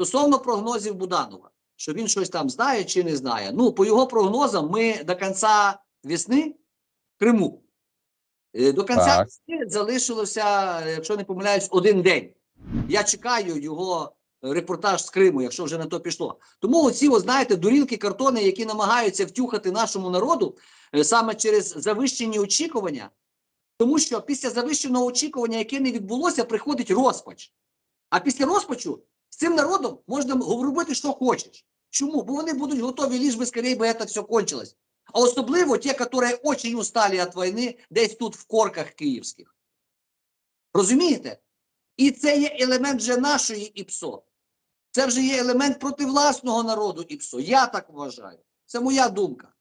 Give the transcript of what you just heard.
Стосовно прогнозів Буданова, що він щось там знає чи не знає. Ну, по його прогнозам, ми до кінця весни в Криму. Е, До кінця весни залишилося, якщо не помиляюсь, один день. Я чекаю його репортаж з Криму, якщо вже на то пішло. Тому оці, от, знаєте, дурілки, картони, які намагаються втюхати нашому народу е, саме через завищені очікування, тому що після завищеного очікування, яке не відбулося, приходить розпач. А після розпачу з цим народом можна робити, що хочеш. Чому? Бо вони будуть готові ліж би скорее би це все кончилось. А особливо ті, які дуже устали від війни, десь тут в корках київських. Розумієте? І це є елемент вже нашої ІПСО. Це вже є елемент проти власного народу ІПСО. Я так вважаю. Це моя думка.